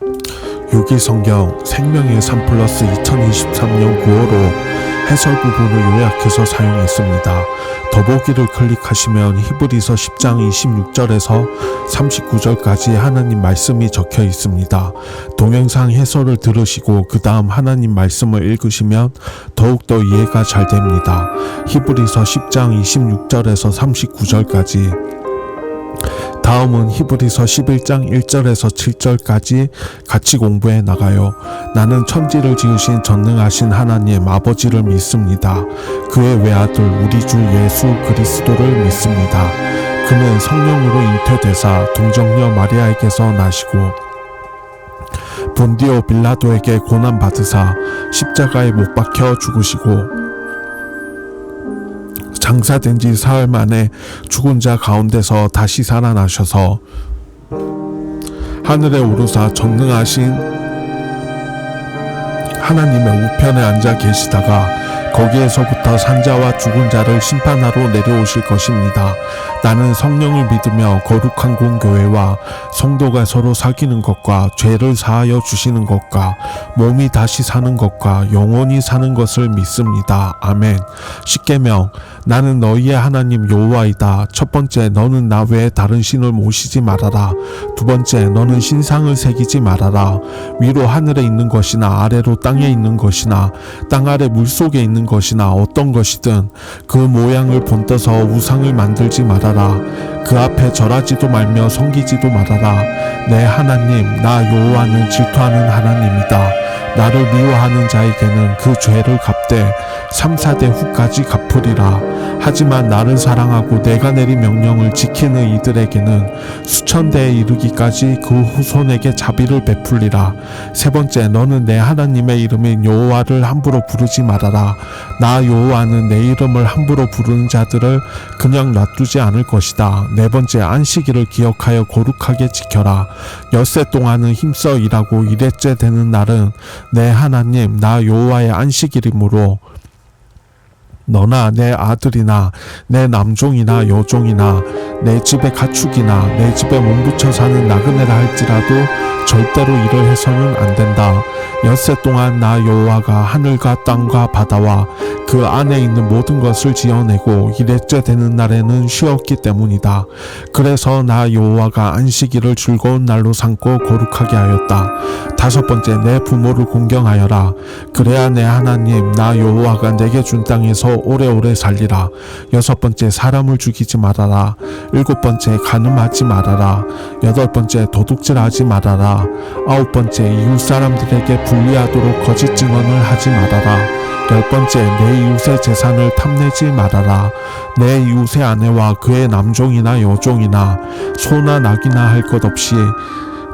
6일 성경 생명의 3 플러스 2023년 9월호 해설 부분을 요약해서 사용했습니다. 더보기를 클릭하시면 히브리서 10장 26절에서 39절까지 하나님 말씀이 적혀 있습니다. 동영상 해설을 들으시고 그 다음 하나님 말씀을 읽으시면 더욱더 이해가 잘 됩니다. 히브리서 10장 26절에서 39절까지 다음은 히브리서 11장 1절에서 7절까지 같이 공부해 나가요. 나는 천지를 지으신 전능하신 하나님 아버지를 믿습니다. 그의 외아들 우리 주 예수 그리스도를 믿습니다. 그는 성령으로 잉태되사 동정녀 마리아에게서 나시고 본디오 빌라도에게 고난 받으사 십자가에 못 박혀 죽으시고 장사된 지 사흘 만에 죽은 자 가운데서 다시 살아나셔서 하늘에 오르사 전능하신 하나님의 우편에 앉아 계시다가 거기에서부터 산자와 죽은 자를 심판하러 내려오실 것입니다. 나는 성령을 믿으며 거룩한 공교회와 성도가 서로 사귀는 것과 죄를 사하여 주시는 것과 몸이 다시 사는 것과 영원히 사는 것을 믿습니다. 아멘. 십계명 나는 너희의 하나님 여호와이다. 첫 번째 너는 나 외에 다른 신을 모시지 말아라. 두 번째 너는 신상을 새기지 말아라. 위로 하늘에 있는 것이나 아래로 땅에 있는 것이나 땅 아래 물 속에 있는 것이나 어떤 것이든 그 모양을 본떠서 우상을 만들지 말아라. 그 앞에 절하지도 말며 섬기지도 말아라. 내 하나님 나 여호와는 질투하는 하나님이다. 나를 미워하는 자에게는 그 죄를 갚되 3, 4대 후까지 갚으리라. 하지만 나를 사랑하고 내가 내린 명령을 지키는 이들에게는 수천 대에 이르기까지 그 후손에게 자비를 베풀리라. 세 번째 너는 내 하나님의 이름인 여호와를 함부로 부르지 말아라. 나 여호와는 내 이름을 함부로 부르는 자들을 그냥 놔두지 않을 것이다. 네 번째 안식일을 기억하여 거룩하게 지켜라. 엿새 동안은 힘써 일하고 일회째 되는 날은 내 하나님 나 여호와의 안식일이므로 너나 내 아들이나 내 남종이나 여종이나 내 집의 가축이나 내 집에 몸붙여 사는 나그네라 할지라도 절대로 일을 해서는 안 된다. 엿새 동안 나 여호와가 하늘과 땅과 바다와 그 안에 있는 모든 것을 지어내고 일회째 되는 날에는 쉬었기 때문이다. 그래서 나 여호와가 안식일을 즐거운 날로 삼고 거룩하게 하였다. 다섯 번째 내 부모를 공경하여라. 그래야 내 하나님 나 여호와가 내게 준 땅에서 오래오래 살리라. 여섯 번째 사람을 죽이지 말아라. 일곱 번째 간음하지 말아라. 여덟 번째 도둑질하지 말아라. 아홉 번째 이웃 사람들에게 불리하도록 거짓 증언을 하지 말아라. 열 번째 내 이웃의 재산을 탐내지 말아라. 내 이웃의 아내와 그의 남종이나 여종이나 소나 낙이나 할 것 없이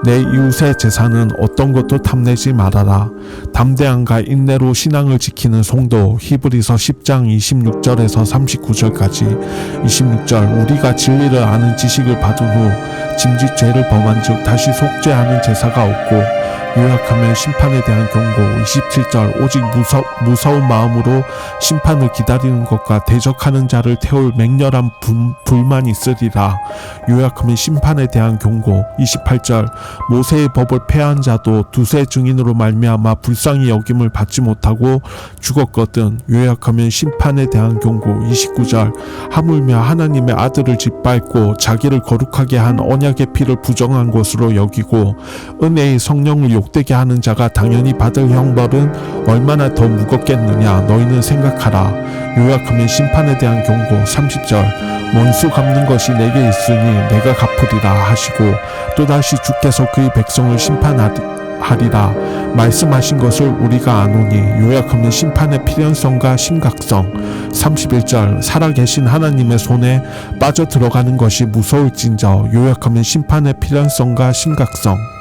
내 이웃의 재산은 어떤 것도 탐내지 말아라. 담대함과 인내로 신앙을 지키는 성도 히브리서 10장 26절에서 39절까지 26절 우리가 진리를 아는 지식을 받은 후 짐짓 죄를 범한 즉 다시 속죄하는 제사가 없고 요약하면 심판에 대한 경고 27절 오직 무서, 무서운 마음으로 심판을 기다리는 것과 대적하는 자를 태울 맹렬한 분, 불만 있으리라. 요약하면 심판에 대한 경고 28절 모세의 법을 폐한 자도 두세 증인으로 말미암아 불쌍히 여김을 받지 못하고 죽었거든 요약하면 심판에 대한 경고 29절 하물며 하나님의 아들을 짓밟고 자기를 거룩하게 한 언약 의 피를 부정한 것으로 여기고 은혜의 성령을 욕되게 하는 자가 당연히 받을 형벌은 얼마나 더 무겁겠느냐 너희는 생각하라. 요약하면 심판에 대한 경고 30절. 원수 갚는 것이 내게 있으니 내가 갚으리라 하시고 또다시 주께서 그의 백성을 심판하리 라. 말씀하신 것을 우리가 아노니 요약하면 심판의 필연성과 심각성. 31절 살아계신 하나님의 손에 빠져 들어가는 것이 무서울진저 요약하면 심판의 필연성과 심각성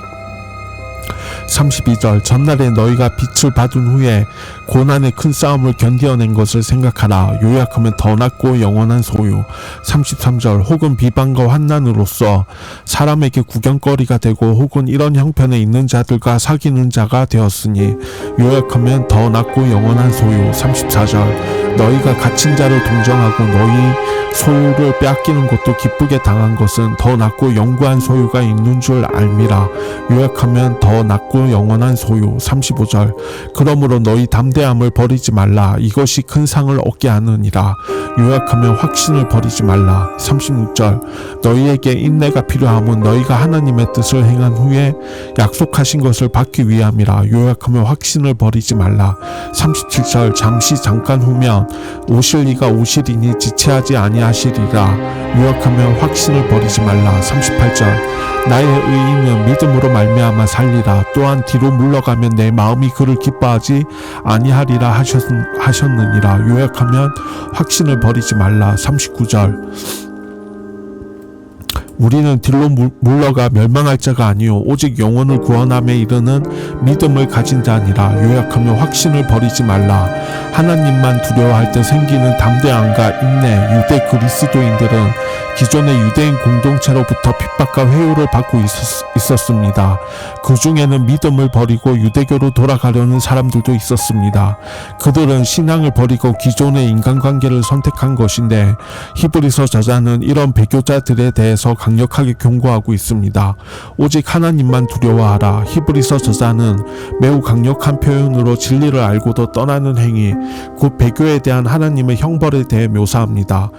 32절 전날에 너희가 빛을 받은 후에 고난의 큰 싸움을 견디어낸 것을 생각하라. 요약하면 더 낫고 영원한 소유. 33절 혹은 비방과 환난으로서 사람에게 구경거리가 되고 혹은 이런 형편에 있는 자들과 사귀는 자가 되었으니 요약하면 더 낫고 영원한 소유. 34절 너희가 갇힌 자를 동정하고 너희 소유를 빼앗기는 것도 기쁘게 당한 것은 더 낫고 영구한 소유가 있는 줄 알미라. 요약하면 더 낫고 영원한 소유 35절. 그러므로 너희 담대함을 버리지 말라. 이것이 큰 상을 얻게 하느니라. 요약하면 확신을 버리지 말라. 36절. 너희에게 인내가 필요함은 너희가 하나님의 뜻을 행한 후에 약속하신 것을 받기 위함이라. 요약하면 확신을 버리지 말라. 37절. 잠시 잠깐 후면 오실 이가 오시리니 지체하지 아니하시리라. 요약하면 확신을 버리지 말라. 38절. 나의 의인은 믿음으로 말미암아 살리라. 또한 뒤로 물러가면 내 마음이 그를 기뻐하지 아니하리라 하셨, 하셨느니라. 요약하면 확신을 버리지 말라. 39절 우리는 뒤로 물- 물러가 멸망할 자가 아니요 오직 영혼을 구원함에 이르는 믿음을 가진 자니라. 요약하면 확신을 버리지 말라. 하나님만 두려워할 때 생기는 담대함과 인내 유대 그리스도인들은 기존의 유대인 공동체로부터 핍박과 회유를 받고 있었, 습니다그 중에는 믿음을 버리고 유대교로 돌아가려는 사람들도 있었습니다. 그들은 신앙을 버리고 기존의 인간관계를 선택한 것인데 히브리서 저자는 이런 배교자들에 대해서 강력하게 경고하고 있습니다. 오직 하나님만 두려워하라. 히브리서 저자는 매우 강력한 표현으로 진리를 알고도 떠나는 행위, 곧 배교에 대한 하나님의 형벌에 대해 묘사합니다.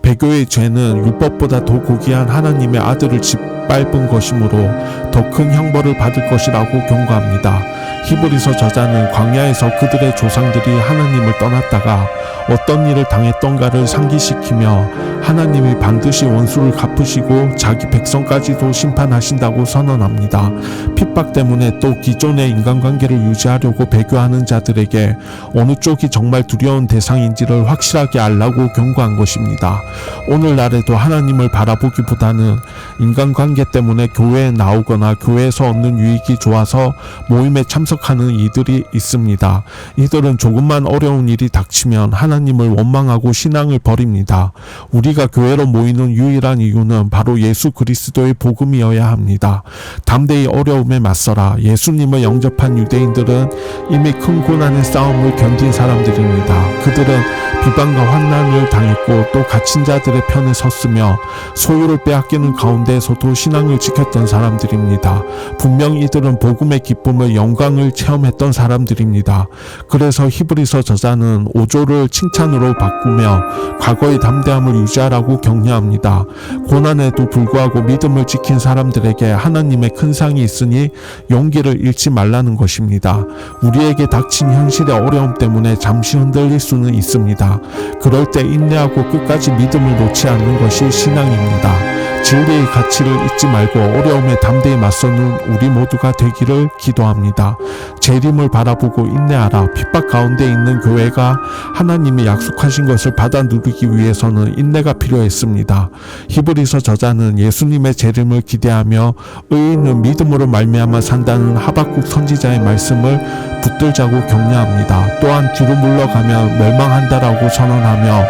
배교의 죄는 율법보다 더 고귀한 하나님의 아들을 짓밟은 것이므로 더 큰 형벌을 받을 것이라고 경고합니다. 히브리서 저자는 광야에서 그들의 조상들이 하나님을 떠났다가 어떤 일을 당했던가를 상기시키며 하나님이 반드시 원수를 갚으시고 자기 백성까지도 심판하신다고 선언합니다. 핍박 때문에 또 기존의 인간관계를 유지하려고 배교하는 자들에게 어느 쪽이 정말 두려운 대상인지를 확실하게 알라고 경고한 것입니다. 오늘날에도 하나님을 바라보기보다는 인간관계 때문에 교회에 나오거나 교회에서 얻는 유익이 좋아서 모임에 참석 하는 이들이 있습니다. 이들은 조금만 어려운 일이 닥치면 하나님을 원망하고 신앙을 버립니다. 우리가 교회로 모이는 유일한 이유는 바로 예수 그리스도의 복음이어야 합니다. 담대히 어려움에 맞서라. 예수님을 영접한 유대인들은 이미 큰 고난의 싸움을 견딘 사람들입니다. 그들은 비방과 환난을 당했고 또 갇힌 자들의 편에 섰으며 소유를 빼앗기는 가운데에서도 신앙을 지켰던 사람들입니다. 분명 이들은 복음의 기쁨을 영광을 체험했던 사람들입니다. 그래서 히브리서 저자는 오조를 칭찬으로 바꾸며 과거의 담대함을 유지하라고 격려합니다. 고난에도 불구하고 믿음을 지킨 사람들에게 하나님의 큰 상이 있으니 용기를 잃지 말라는 것입니다. 우리에게 닥친 현실의 어려움 때문에 잠시 흔들릴 수는 있습니다. 그럴 때 인내하고 끝까지 믿음을 놓지 않는 것이 신앙입니다. 진리의 가치를 잊지 말고 어려움에 담대히 맞서는 우리 모두가 되기를 기도합니다. 재림을 바라보고 인내하라. 핍박 가운데 있는 교회가 하나님이 약속하신 것을 받아 누리기 위해서는 인내가 필요했습니다. 히브리서 저자는 예수님의 재림을 기대하며 의인은 믿음으로 말미암아 산다는 하박국 선지자의 말씀을 붙들자고 격려합니다. 또한 뒤로 물러가면 멸망한다라고 선언하며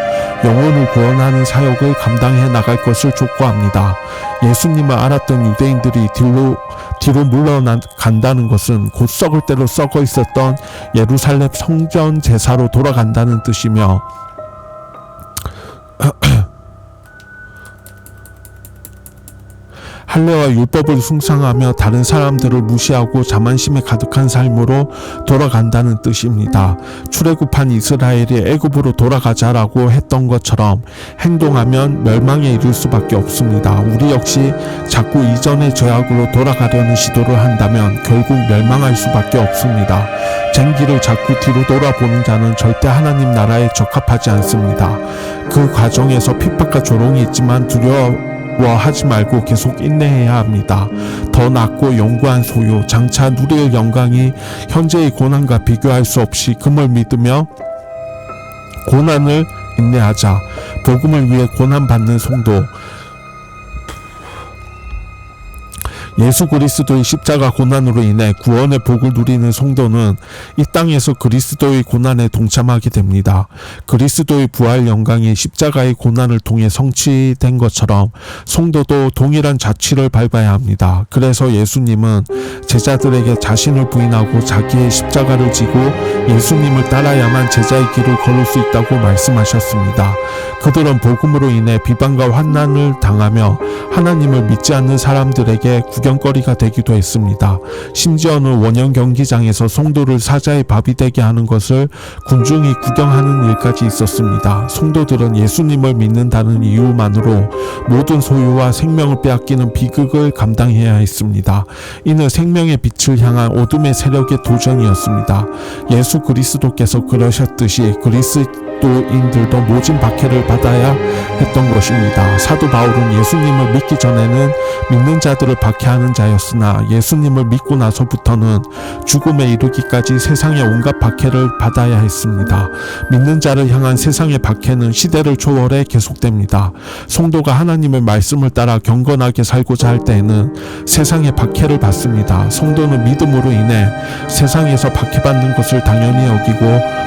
영혼을 구원하는 사역을 감당해 나갈 것을 촉구합니다. 예수님을 알았던 유대인들이 뒤로 뒤로 물러간다는 것은 곧 썩을 대로 썩어 있었던 예루살렘 성전 제사로 돌아간다는 뜻이며 할례와 율법을 숭상하며 다른 사람들을 무시하고 자만심에 가득한 삶으로 돌아간다는 뜻입니다. 출애굽한 이스라엘이 애굽으로 돌아가자라고 했던 것처럼 행동하면 멸망에 이를 수밖에 없습니다. 우리 역시 자꾸 이전의 죄악으로 돌아가려는 시도를 한다면 결국 멸망할 수밖에 없습니다. 쟁기를 자꾸 뒤로 돌아보는 자는 절대 하나님 나라에 적합하지 않습니다. 그 과정에서 핍박과 조롱이 있지만 두려워 하지 말고 계속 인내해야 합니다. 더 낫고 영구한 소유, 장차 누릴 영광이 현재의 고난과 비교할 수 없이 금을 믿으며 고난을 인내하자. 복음을 위해 고난받는 성도. 예수 그리스도의 십자가 고난으로 인해 구원의 복을 누리는 성도는 이 땅에서 그리스도의 고난에 동참하게 됩니다. 그리스도의 부활 영광이 십자가의 고난을 통해 성취된 것처럼 성도도 동일한 자취를 밟아야 합니다. 그래서 예수님은 제자들에게 자신을 부인하고 자기의 십자가를 지고 예수님을 따라야만 제자의 길을 걸을 수 있다고 말씀하셨습니다. 그들은 복음으로 인해 비방과 환난을 당하며 하나님을 믿지 않는 사람들에게 구경 거리가 되기도 했습니다. 심지어는 원형 경기장에서 성도를 사자의 밥이 되게 하는 것을 군중이 구경하는 일까지 있었습니다. 성도들은 예수님을 믿는다는 이유만으로 모든 소유와 생명을 빼앗기는 비극을 감당해야 했습니다. 이는 생명의 빛을 향한 어둠의 세력의 도전이었습니다. 예수 그리스도께서 그러셨듯이 그리스 도인들도 모진 박해를 받아야 했던 것입니다. 사도 바울은 예수님을 믿기 전에는 믿는 자들을 박해하는 자였으나 예수님을 믿고 나서부터는 죽음에 이르기까지 세상의 온갖 박해를 받아야 했습니다. 믿는 자를 향한 세상의 박해는 시대를 초월해 계속됩니다. 성도가 하나님의 말씀을 따라 경건하게 살고자 할 때에는 세상의 박해를 받습니다. 성도는 믿음으로 인해 세상에서 박해받는 것을 당연히 여기고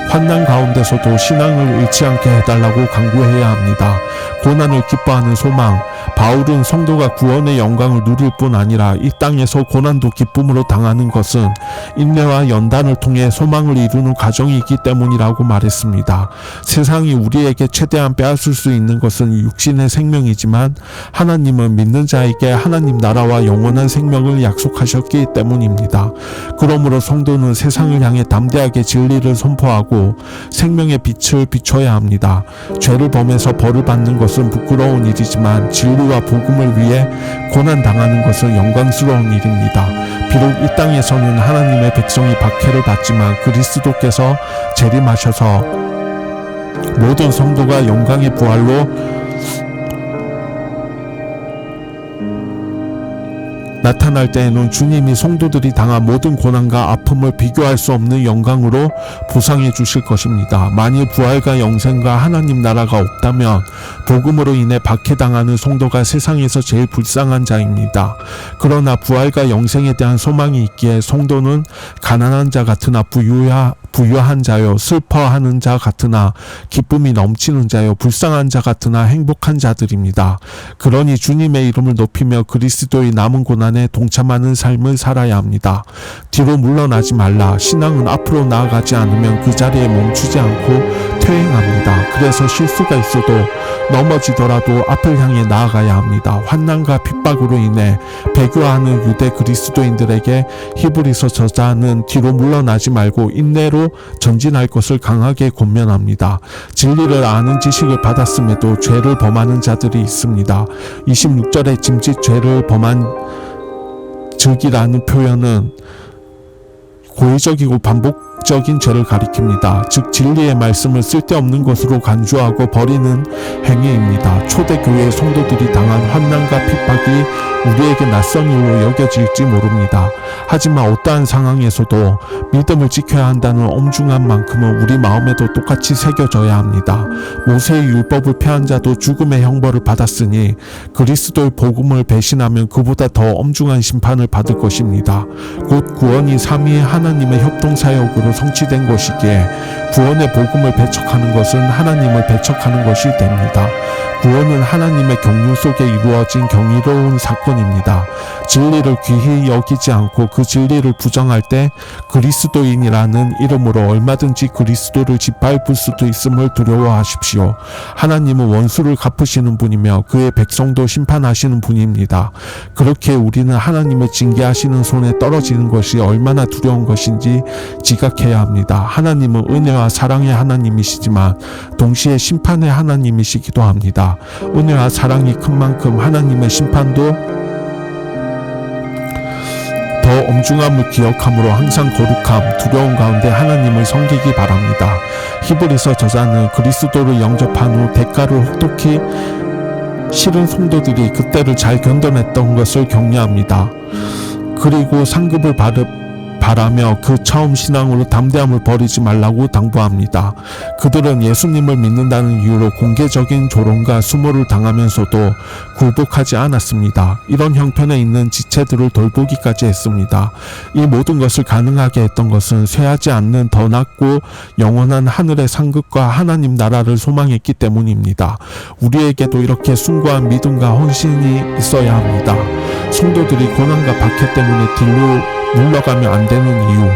환난 가운데서도 신앙을 잃지 않게 해달라고 강구해야 합니다. 고난을 기뻐하는 소망. 바울은 성도가 구원의 영광을 누릴 뿐 아니라 이 땅에서 고난도 기쁨으로 당하는 것은 인내와 연단을 통해 소망을 이루는 과정이기 때문이라고 말했습니다. 세상이 우리에게 최대한 빼앗을 수 있는 것은 육신의 생명이지만 하나님은 믿는 자에게 하나님 나라와 영원한 생명을 약속하셨기 때문입니다. 그러므로 성도는 세상을 향해 담대하게 진리를 선포하고 생명의 빛을 비춰야 합니다. 죄를 범해서 벌을 받는 것은 부끄러운 일이지만 진리와 복음을 위해 고난 당하는 것은 영광스러운 일입니다. 비록 이 땅에서는 하나님의 백성이 박해를 받지만 그리스도께서 재림하셔서 모든 성도가 영광의 부활로 나타날 때에는 주님이 성도들이 당한 모든 고난과 아픔을 비교할 수 없는 영광으로 보상해 주실 것입니다. 만일 부활과 영생과 하나님 나라가 없다면 복음으로 인해 박해당하는 성도가 세상에서 제일 불쌍한 자입니다. 그러나 부활과 영생에 대한 소망이 있기에 성도는 가난한 자 같으나 부유하, 부유한 자요 슬퍼하는 자 같으나 기쁨이 넘치는 자요 불쌍한 자 같으나 행복한 자들입니다. 그러니 주님의 이름을 높이며 그리스도의 남은 고난에 동참하는 삶을 살아야 합니다. 뒤로 물러나지 말라. 신앙은 앞으로 나아가지 않으면 그 자리에 멈추지 않고 퇴행합니다. 그래서 실수가 있어도 넘어지더라도 앞을 향해 나아가야 합니다. 환난과 핍박으로 인해 배교하는 유대 그리스도인들에게 히브리서 저자는 뒤로 물러나지 말고 인내로 전진할 것을 강하게 권면합니다. 진리를 아는 지식을 받았음에도 죄를 범하는 자들이 있습니다. 26절에 짐짓 죄를 범한 즉이라는 표현은 고의적이고 반복적인 죄를 가리킵니다. 즉 진리의 말씀을 쓸데없는 것으로 간주하고 버리는 행위입니다. 초대교회 성도들이 당한 환난과 핍박이 우리에게 낯선 일로 여겨질지 모릅니다. 하지만 어떠한 상황에서도 믿음을 지켜야 한다는 엄중한 만큼은 우리 마음에도 똑같이 새겨져야 합니다. 모세의 율법을 폐한 자도 죽음의 형벌을 받았으니 그리스도의 복음을 배신하면 그보다 더 엄중한 심판을 받을 것입니다. 곧 구원이 삼위의 하나님의 협동 사역으로 성취된 것이기에 구원의 복음을 배척하는 것은 하나님을 배척하는 것이 됩니다. 구원은 하나님의 경륜 속에 이루어진 경이로운 사건 입니다. 진리를 귀히 여기지 않고 그 진리를 부정할 때 그리스도인이라는 이름으로 얼마든지 그리스도를 짓밟을 수도 있음을 두려워하십시오. 하나님은 원수를 갚으시는 분이며 그의 백성도 심판하시는 분입니다. 그렇게 우리는 하나님의 징계하시는 손에 떨어지는 것이 얼마나 두려운 것인지 지각해야 합니다. 하나님은 은혜와 사랑의 하나님이시지만 동시에 심판의 하나님이시기도 합니다. 은혜와 사랑이 큰 만큼 하나님의 심판도 더 엄중함을 기억함으로 항상 거룩함, 두려움 가운데 하나님을 섬기기 바랍니다. 히브리서 저자는 그리스도를 영접한 후 대가를 혹독히 싫은 성도들이 그때를 잘 견뎌냈던 것을 격려합니다. 그리고 상급을 받을 바라며 그 처음 신앙으로 담대함을 버리지 말라고 당부합니다. 그들은 예수님을 믿는다는 이유로 공개적인 조롱과 수모를 당하면서도 굴복하지 않았습니다. 이런 형편에 있는 지체들을 돌보기까지 했습니다. 이 모든 것을 가능하게 했던 것은 쇠하지 않는 더 낮고 영원한 하늘의 상급과 하나님 나라를 소망했기 때문입니다. 우리에게도 이렇게 숭고한 믿음과 헌신이 있어야 합니다. 성도들이 고난과 박해 때문에 뒤로 물러가면 안 되는 이유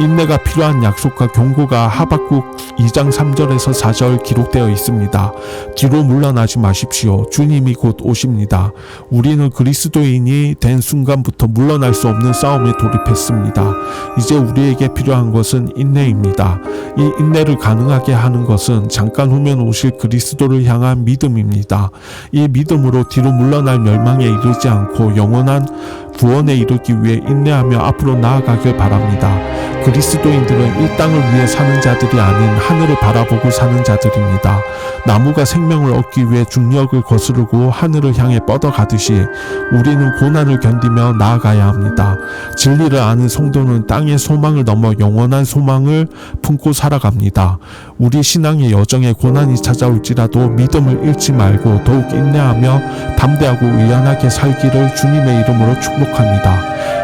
인내가 필요한 약속과 경고가 하박국 2장 3절에서 4절 기록되어 있습니다. 뒤로 물러나지 마십시오. 주님이 곧 오십니다. 우리는 그리스도인이 된 순간부터 물러날 수 없는 싸움에 돌입했습니다. 이제 우리에게 필요한 것은 인내입니다. 이 인내를 가능하게 하는 것은 잠깐 후면 오실 그리스도를 향한 믿음입니다. 이 믿음으로 뒤로 물러날 멸망에 이르지 않고 영원한 구원에 이르기 위해 인내하며 앞으로 나아가길 바랍니다. 그리스도인들은 이 땅을 위해 사는 자들이 아닌 하늘을 바라보고 사는 자들입니다. 나무가 생명을 얻기 위해 중력을 거스르고 하늘을 향해 뻗어가듯이 우리는 고난을 견디며 나아가야 합니다. 진리를 아는 성도는 땅의 소망을 넘어 영원한 소망을 품고 살아갑니다. 우리 신앙의 여정에 고난이 찾아올지라도 믿음을 잃지 말고 더욱 인내하며 담대하고 의연하게 살기를 주님의 이름으로 축복 합니다.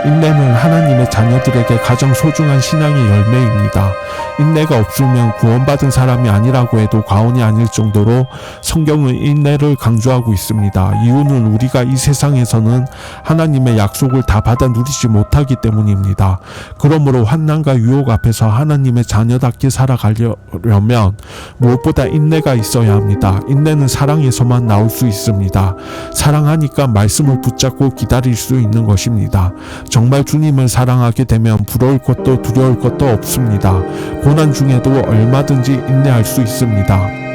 인내는 하나님의 자녀들에게 가장 소중한 신앙의 열매입니다. 인내가 없으면 구원받은 사람이 아니라고 해도 과언이 아닐 정도로 성경은 인내를 강조하고 있습니다. 이유는 우리가 이 세상에서는 하나님의 약속을 다 받아 누리지 못하기 때문입니다. 그러므로 환난과 유혹 앞에서 하나님의 자녀답게 살아가려면 무엇보다 인내가 있어야 합니다. 인내는 사랑에서만 나올 수 있습니다. 사랑하니까 말씀을 붙잡고 기다릴 수 있는 것입니다. 정말 주님을 사랑하게 되면 부러울 것도 두려울 것도 없습니다. 고난 중에도 얼마든지 인내할 수 있습니다.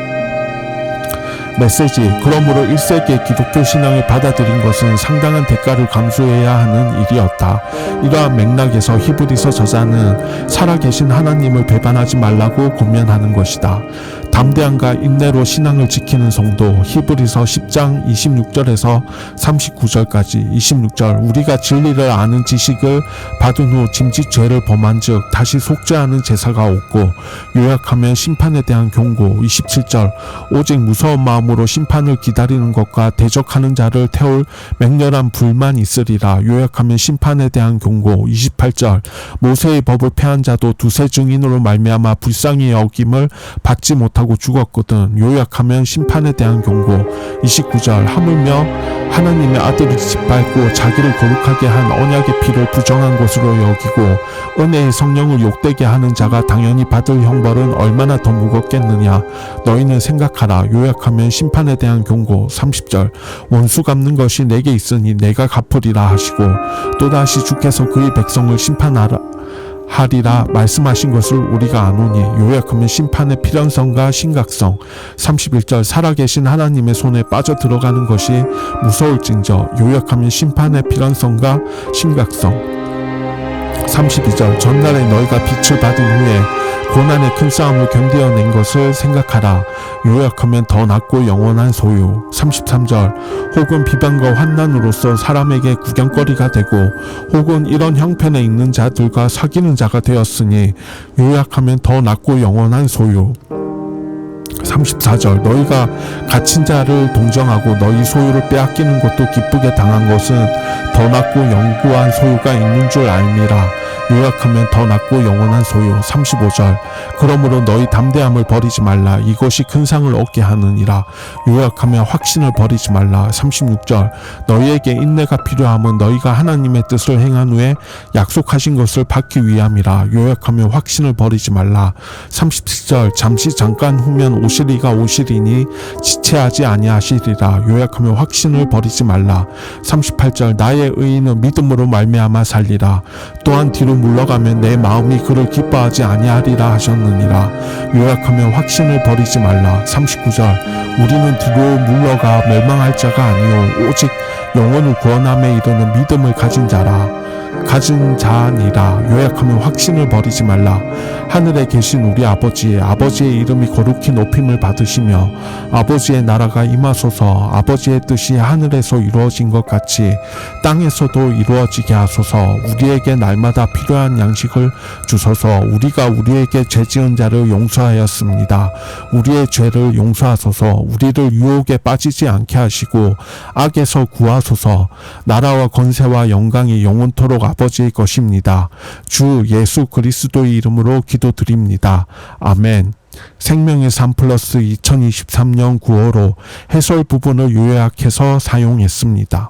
메시지 그러므로 1세기의 기독교 신앙을 받아들인 것은 상당한 대가를 감수해야 하는 일이었다. 이러한 맥락에서 히브리서 저자는 살아계신 하나님을 배반하지 말라고 권면하는 것이다. 담대함과 인내로 신앙을 지키는 성도 히브리서 10장 26절에서 39절까지 26절 우리가 진리를 아는 지식을 받은 후 짐짓 죄를 범한 즉 다시 속죄하는 제사가 없고 요약하면 심판에 대한 경고 27절 오직 무서운 마음으로 심판을 기다리는 것과 대적하는 자를 태울 맹렬한 불만 있으리라 요약하면 심판에 대한 경고 28절 모세의 법을 폐한 자도 두세 증인으로 말미암아 불쌍히 여김을 받지 못하 고 죽었거든 요약하면 심판에 대한 경고. 29절 하물며 하나님의 아들을 짓밟고 자기를 거룩하게 한 언약의 피를 부정한 것으로 여기고 은혜의 성령을 욕되게 하는 자가 당연히 받을 형벌은 얼마나 더 무겁겠느냐. 너희는 생각하라. 요약하면 심판에 대한 경고. 30절 원수 갚는 것이 내게 있으니 내가 갚으리라 하시고 또다시 주께서 그의 백성을 심판하라 하리라 말씀하신 것을 우리가 아노니 요약하면 심판의 필연성과 심각성 31절 살아계신 하나님의 손에 빠져 들어가는 것이 무서울진저 요약하면 심판의 필연성과 심각성. 32절 전날에 너희가 빛을 받은 후에 고난의 큰 싸움을 견디어낸 것을 생각하라. 요약하면 더 낫고 영원한 소유. 33절 혹은 비방과 환난으로서 사람에게 구경거리가 되고 혹은 이런 형편에 있는 자들과 사귀는 자가 되었으니 요약하면 더 낫고 영원한 소유. 34절 너희가 갇힌 자를 동정하고 너희 소유를 빼앗기는 것도 기쁘게 당한 것은 더 낫고 영구한 소유가 있는 줄 알미라. 요약하면 더 낫고 영원한 소유 35절. 그러므로 너희 담대함을 버리지 말라. 이것이 큰 상을 얻게 하느니라. 요약하면 확신을 버리지 말라. 36절. 너희에게 인내가 필요함은 너희가 하나님의 뜻을 행한 후에 약속하신 것을 받기 위함이라. 요약하면 확신을 버리지 말라. 37절. 잠시 잠깐 후면 오시리가 오시리니 지체하지 아니하시리라. 요약하면 확신을 버리지 말라. 38절. 나의 의인은 믿음으로 말미암아 살리라. 또한 뒤로 물러가면 내 마음이 그를 기뻐하지 아니하리라 하셨느니라. 요약하면 확신을 버리지 말라. 39절. 우리는 뒤로 물러가 멸망할 자가 아니요 오직 영혼을 구원함에 이르는 믿음을 가진 자라 가진 자니라. 요약하면 확신을 버리지 말라. 하늘에 계신 우리 아버지 아버지의 이름이 거룩히 높임을 받으시며 아버지의 나라가 임하소서. 아버지의 뜻이 하늘에서 이루어진 것 같이 땅에서도 이루어지게 하소서. 우리에게 날마다 필요한 양식을 주소서. 우리가 우리에게 죄 지은 자를 용서하였습니다. 우리의 죄를 용서하소서. 우리를 유혹에 빠지지 않게 하시고 악에서 구하소서. 나라와 권세와 영광이 영원토록 아버지의 것입니다. 주 예수 그리스도의 이름으로 기도드립니다. 아멘. 생명의 3 플러스 2023년 9월호 해설 부분을 요약해서 사용했습니다.